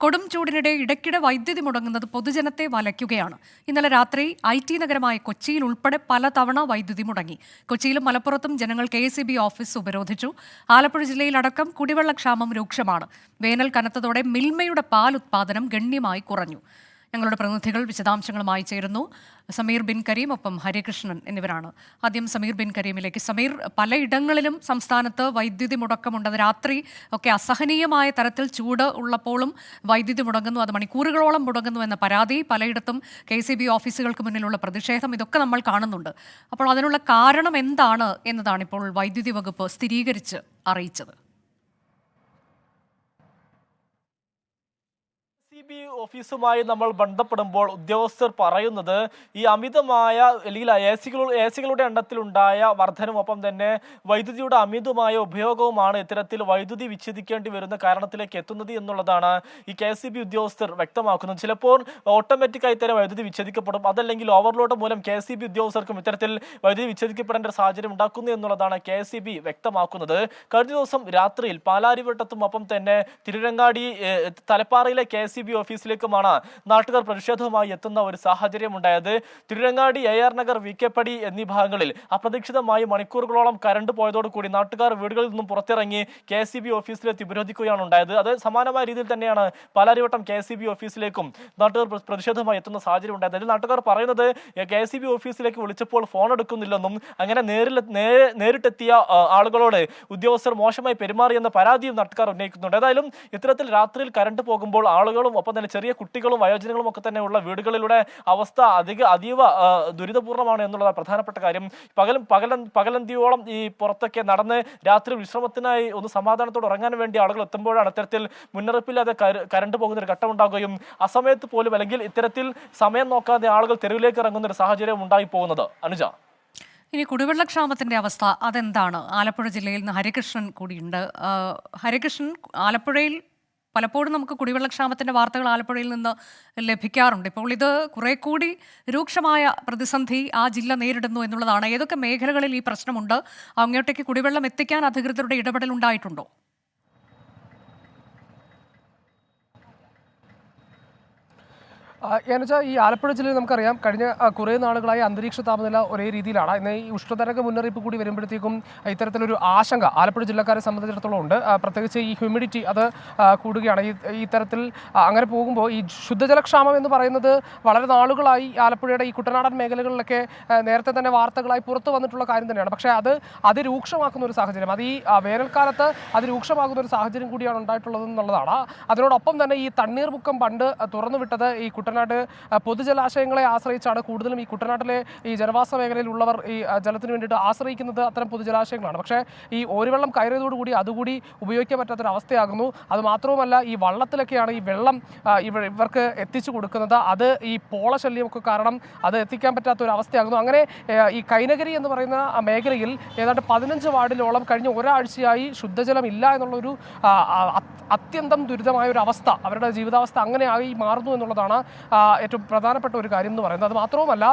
കൊടും ചൂടിനിടെ ഇടയ്ക്കിടെ വൈദ്യുതി മുടങ്ങുന്നത് പൊതുജനത്തെ വലയ്ക്കുകയാണ്. ഇന്നലെ രാത്രി ഐ ടി നഗരമായ കൊച്ചിയിൽ ഉൾപ്പെടെ പലതവണ വൈദ്യുതി മുടങ്ങി. കൊച്ചിയിലും മലപ്പുറത്തും ജനങ്ങൾ കെ ഓഫീസ് ഉപരോധിച്ചു. ആലപ്പുഴ ജില്ലയിലടക്കം കുടിവെള്ളക്ഷാമം രൂക്ഷമാണ്. വേനൽ കനത്തതോടെ മിൽമയുടെ പാൽ ഉത്പാദനം ഗണ്യമായി കുറഞ്ഞു. ഞങ്ങളുടെ പ്രതിനിധികൾ വിശദാംശങ്ങളുമായി ചേരുന്നു. സമീർ ബിൻ കരീം ഒപ്പം ഹരികൃഷ്ണൻ എന്നിവരാണ്. ആദ്യം സമീർ ബിൻ കരീമിലേക്ക്. സമീർ പലയിടങ്ങളിലും സംസ്ഥാനത്ത് വൈദ്യുതി മുടക്കമുണ്ട്. അത് രാത്രി ഒക്കെ അസഹനീയമായ തരത്തിൽ ചൂട് ഉള്ളപ്പോഴും വൈദ്യുതി മുടങ്ങുന്നു. അത് മണിക്കൂറുകളോളം മുടങ്ങുന്നു എന്ന പരാതി പലയിടത്തും കെ സി ബി ഓഫീസുകൾക്ക് മുന്നിലുള്ള പ്രതിഷേധം ഇതൊക്കെ നമ്മൾ കാണുന്നുണ്ട്. അപ്പോൾ അതിനുള്ള കാരണം എന്താണ് എന്നതാണ് ഇപ്പോൾ വൈദ്യുതി വകുപ്പ് സ്ഥിരീകരിച്ച് അറിയിച്ചത് സി ബി ഓഫീസുമായി നമ്മൾ ബന്ധപ്പെടുമ്പോൾ ഉദ്യോഗസ്ഥർ പറയുന്നത് ഈ അമിതമായ അല്ലെങ്കിൽ എ സികൾ എ സികളുടെ എണ്ണത്തിലുണ്ടായ വർധനവും ഒപ്പം തന്നെ വൈദ്യുതിയുടെ അമിതമായ ഉപയോഗവുമാണ് ഇത്തരത്തിൽ വൈദ്യുതി വിച്ഛേദിക്കേണ്ടി വരുന്ന കാരണത്തിലേക്ക് എത്തുന്നത് എന്നുള്ളതാണ് ഈ കെ സി ബി ഉദ്യോഗസ്ഥർ വ്യക്തമാക്കുന്നത്. ചിലപ്പോൾ ഓട്ടോമാറ്റിക്കായി തന്നെ വൈദ്യുതി വിച്ഛേദിക്കപ്പെടും. അതല്ലെങ്കിൽ ഓവർലോഡ് മൂലം കെ സി ബി ഉദ്യോഗസ്ഥർക്കും ഇത്തരത്തിൽ വൈദ്യുതി വിച്ഛേദിക്കപ്പെടേണ്ട ഒരു സാഹചര്യം ഉണ്ടാക്കുന്നു എന്നുള്ളതാണ് കെ സി ബി വ്യക്തമാക്കുന്നത്. കഴിഞ്ഞ ദിവസം രാത്രിയിൽ പാലാരിവട്ടത്തും ഒപ്പം തന്നെ തിരുരങ്ങാടി തലപ്പാറയിലെ കെ സി ബി ഓഫീസിലേക്കുമാണ് നാട്ടുകാർ പ്രതിഷേധവുമായി എത്തുന്ന ഒരു സാഹചര്യം ഉണ്ടായത് Tirurangadi A R Nagar V എന്നീ ഭാഗങ്ങളിൽ അപ്രതീക്ഷിതമായി മണിക്കൂറുകളോളം കരണ്ട് പോയതോടുകൂടി നാട്ടുകാർ വീടുകളിൽ നിന്നും പുറത്തിറങ്ങി കെ സി ബി ഓഫീസിലെത്തി ഉപരോധിക്കുകയാണ് ഉണ്ടായത്. അത് സമാനമായ രീതിയിൽ തന്നെയാണ് പാലാരിവട്ടം കെ സി ബി ഓഫീസിലേക്കും നാട്ടുകാർ പ്ര- പ്രതിഷേധവുമായി എത്തുന്ന സാഹചര്യം ഉണ്ടായത് അതിൽ നാട്ടുകാർ പറയുന്നത് കെ സി ബി ഓഫീസിലേക്ക് വിളിച്ചപ്പോൾ ഫോൺ എടുക്കുന്നില്ലെന്നും അങ്ങനെ നേരിൽ നേരിട്ടെത്തിയ ആളുകളോട് ഉദ്യോഗസ്ഥർ മോശമായി പെരുമാറിയെന്ന പരാതിയും നാട്ടുകാർ ഉന്നയിക്കുന്നുണ്ട്. ഏതായാലും ഇത്തരത്തിൽ രാത്രിയിൽ കരണ്ട് പോകുമ്പോൾ ആളുകളും ഒപ്പം തന്നെ ചെറിയ കുട്ടികളും വയോജനങ്ങളും ഒക്കെ തന്നെ ഉള്ള വീടുകളിലൂടെ അവസ്ഥ അധിക അതീവ ദുരിതപൂർണമാണ് എന്നുള്ളതാണ് പ്രധാനപ്പെട്ട കാര്യം. പകലും പകലൻ പകലന്തിയോളം ഈ പുറത്തൊക്കെ നടന്ന് രാത്രി വിശ്രമത്തിനായി ഒന്ന് സമാധാനത്തോടെ ഉറങ്ങാൻ വേണ്ടി ആളുകൾ എത്തുമ്പോഴാണ് അത്തരത്തിൽ മുന്നറിയിപ്പില്ലാതെ കര- കരണ്ട് പോകുന്ന ഒരു ഘട്ടം ഉണ്ടാകുകയും അസമയത്ത് പോലും അല്ലെങ്കിൽ ഇത്തരത്തിൽ സമയം നോക്കാതെ ആളുകൾ തെരുവിലേക്ക് ഇറങ്ങുന്ന ഒരു സാഹചര്യം ഉണ്ടായി പോകുന്നത്. അനുജ. ഇനി കുടിവെള്ളക്ഷാമത്തിന്റെ അവസ്ഥ അതെന്താണ്? ആലപ്പുഴ ജില്ലയിൽ നിന്ന് ഹരികൃഷ്ണൻ കൂടിയുണ്ട്. ഹരികൃഷ്ണൻ ആലപ്പുഴയിൽ പലപ്പോഴും നമുക്ക് കുടിവെള്ളക്ഷാമത്തിന്റെ വാർത്തകൾ ആലപ്പുഴയിൽ നിന്ന് ലഭിക്കാറുണ്ട്. ഇപ്പോൾ ഇത് കുറെ കൂടി രൂക്ഷമായ പ്രതിസന്ധി ആ ജില്ല നേരിടുന്നു എന്നുള്ളതാണ്. ഏതൊക്കെ മേഖലകളിൽ ഈ പ്രശ്നമുണ്ട്? അങ്ങോട്ടേക്ക് കുടിവെള്ളം എത്തിക്കാൻ അധികൃതരുടെ ഇടപെടൽ ഉണ്ടായിട്ടുണ്ടോ? എന്നുവെച്ചാൽ ഈ ആലപ്പുഴ ജില്ലയിൽ നമുക്കറിയാം കഴിഞ്ഞ കുറേ നാളുകളായി അന്തരീക്ഷ താപനില ഒരേ രീതിയിലാണ്. ഇന്ന് ഈ ഉഷ്ണതരംഗ മുന്നറിയിപ്പ് കൂടി വരുമ്പോഴത്തേക്കും ഇത്തരത്തിലൊരു ആശങ്ക ആലപ്പുഴ ജില്ലക്കാരെ സംബന്ധിച്ചിടത്തോളം ഉണ്ട്. പ്രത്യേകിച്ച് ഈ ഹ്യൂമിഡിറ്റി അത് കൂടുകയാണ്. ഈ ഇത്തരത്തിൽ അങ്ങനെ പോകുമ്പോൾ ഈ ശുദ്ധജലക്ഷാമം എന്ന് പറയുന്നത് വളരെ നാളുകളായി ആലപ്പുഴയുടെ ഈ കുട്ടനാടൻ മേഖലകളിലൊക്കെ നേരത്തെ തന്നെ വാർത്തകളായി പുറത്തു വന്നിട്ടുള്ള കാര്യം തന്നെയാണ്. പക്ഷേ അത് അതിരൂക്ഷമാക്കുന്ന ഒരു സാഹചര്യം. അത് ഈ വേനൽക്കാലത്ത് അതിരൂക്ഷമാകുന്ന ഒരു സാഹചര്യം കൂടിയാണ് ഉണ്ടായിട്ടുള്ളത് എന്നുള്ളതാണ് അതിനോടൊപ്പം തന്നെ ഈ തണ്ണീർമുക്കം പണ്ട് തുറന്നുവിട്ടത് ഈ കുട്ടനാട് ആ, പൊതുജലാശയങ്ങളെ ആശ്രയിച്ചാണ് കൂടുതലും ഈ കുട്ടനാട്ടിലെ ഈ ജനവാസ മേഖലയിലുള്ളവർ ഈ ജലത്തിന് വേണ്ടിയിട്ട് ആശ്രയിക്കുന്നത് അത്തരം പൊതുജലാശയങ്ങളാണ്. പക്ഷേ ഈ ഓരുവെള്ളം കയറിയതോടുകൂടി അതുകൂടി ഉപയോഗിക്കാൻ പറ്റാത്തൊരു അവസ്ഥയാകുന്നു അത് മാത്രവുമല്ല ഈ വള്ളത്തിലൊക്കെയാണ് ഈ വെള്ളം ഇവ ഇവർക്ക് എത്തിച്ചു കൊടുക്കുന്നത്. അത് ഈ പോളശല്യമൊക്കെ കാരണം അത് എത്തിക്കാൻ പറ്റാത്ത ഒരു അവസ്ഥയാകുന്നു അങ്ങനെ ഈ കൈനഗരി എന്ന് പറയുന്ന മേഖലയിൽ ഏതാണ്ട് പതിനഞ്ച് വാർഡിലോളം കഴിഞ്ഞ ഒരാഴ്ചയായി ശുദ്ധജലം ഇല്ല എന്നുള്ളൊരു അത്യന്തം ദുരിതമായ ഒരു അവസ്ഥ അവരുടെ ജീവിതാവസ്ഥ അങ്ങനെ ആയി മാറുന്നു എന്നുള്ളതാണ് ഏറ്റവും പ്രധാനപ്പെട്ട ഒരു കാര്യം എന്ന് പറയുന്നത്. അത് മാത്രവുമല്ല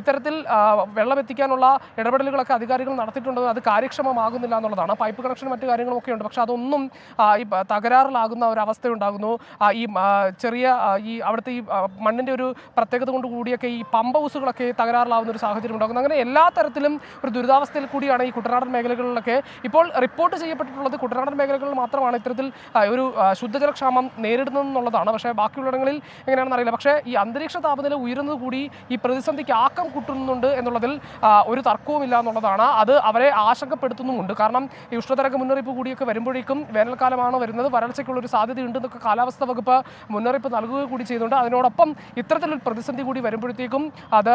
ഇത്തരത്തിൽ ആ, വെള്ളം എത്തിക്കാനുള്ള ഇടപെടലുകളൊക്കെ അധികാരികൾ നടത്തിയിട്ടുണ്ട്. അത് കാര്യക്ഷമമാകുന്നില്ല എന്നുള്ളതാണ്. പൈപ്പ് കണക്ഷൻ മറ്റു കാര്യങ്ങളും ഒക്കെ ഉണ്ട്. പക്ഷേ അതൊന്നും ഈ തകരാറിലാകുന്ന ഒരു അവസ്ഥ ഉണ്ടാകുന്നു ഈ ചെറിയ ഈ അവിടുത്തെ ഈ മണ്ണിന്റെ ഒരു പ്രത്യേകത കൊണ്ട് കൂടിയൊക്കെ ഈ പമ്പ ഹൗസുകളൊക്കെ തകരാറിലാവുന്ന ഒരു സാഹചര്യം ഉണ്ടാകുന്നു. അങ്ങനെ എല്ലാ തരത്തിലും ഒരു ദുരിതാവസ്ഥയിൽ കൂടിയാണ് ഈ കുട്ടനാടൻ മേഖലകളിലൊക്കെ ഇപ്പോൾ റിപ്പോർട്ട് ചെയ്യപ്പെട്ടിട്ടുള്ളത് കുട്ടനാടൻ മേഖലകളിൽ മാത്രമാണ്. ഇത്തരത്തിൽ ഒരു ശുദ്ധജലക്ഷാമം നേരിടുന്നതെന്നുള്ളതാണ്. പക്ഷേ ബാക്കിയുള്ളിടങ്ങളിൽ എങ്ങനെയാണെന്ന് അറിയില്ല. പക്ഷേ ഈ അന്തരീക്ഷ താപനില ഉയരുന്നത് കൂടി ഈ പ്രതിസന്ധിക്ക് ആക്കം കൂട്ടുന്നുണ്ട് എന്നുള്ളതിൽ ഒരു തർക്കവുമില്ല എന്നുള്ളതാണ്. അത് അവരെ ആശങ്കപ്പെടുത്തുന്നുമുണ്ട്. കാരണം ഈ ഉഷ്ണതരംഗ മുന്നറിയിപ്പ് കൂടിയൊക്കെ വരുമ്പോഴേക്കും വേനൽക്കാലമാണ് വരുന്നത്. വരൾച്ചയ്ക്കുള്ള ഒരു സാധ്യതയുണ്ട് എന്നൊക്കെ കാലാവസ്ഥാ വകുപ്പ് മുന്നറിയിപ്പ് നൽകുക കൂടി ചെയ്യുന്നുണ്ട്. അതിനോടൊപ്പം ഇത്തരത്തിലൊരു പ്രതിസന്ധി കൂടി വരുമ്പോഴത്തേക്കും അത്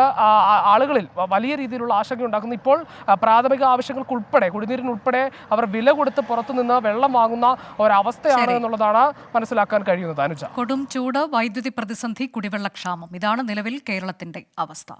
ആളുകളിൽ വലിയ രീതിയിലുള്ള ആശങ്ക ഉണ്ടാക്കുന്നു. ഇപ്പോൾ പ്രാഥമിക ആവശ്യങ്ങൾക്കുൾപ്പെടെ കുടിനീരിനുൾപ്പെടെ അവർ വില കൊടുത്ത് പുറത്തുനിന്ന് വെള്ളം വാങ്ങുന്ന ഒരവസ്ഥയാണ് എന്നുള്ളതാണ് മനസ്സിലാക്കാൻ കഴിയുന്നത് അനുജ. കൊടും ചൂട് വൈദ്യുതി പ്രതിസന്ധി കുടിവെള്ളക്ഷാമം ഇതാണ് നിലവിൽ കേരളത്തിന്റെ അവസ്ഥ.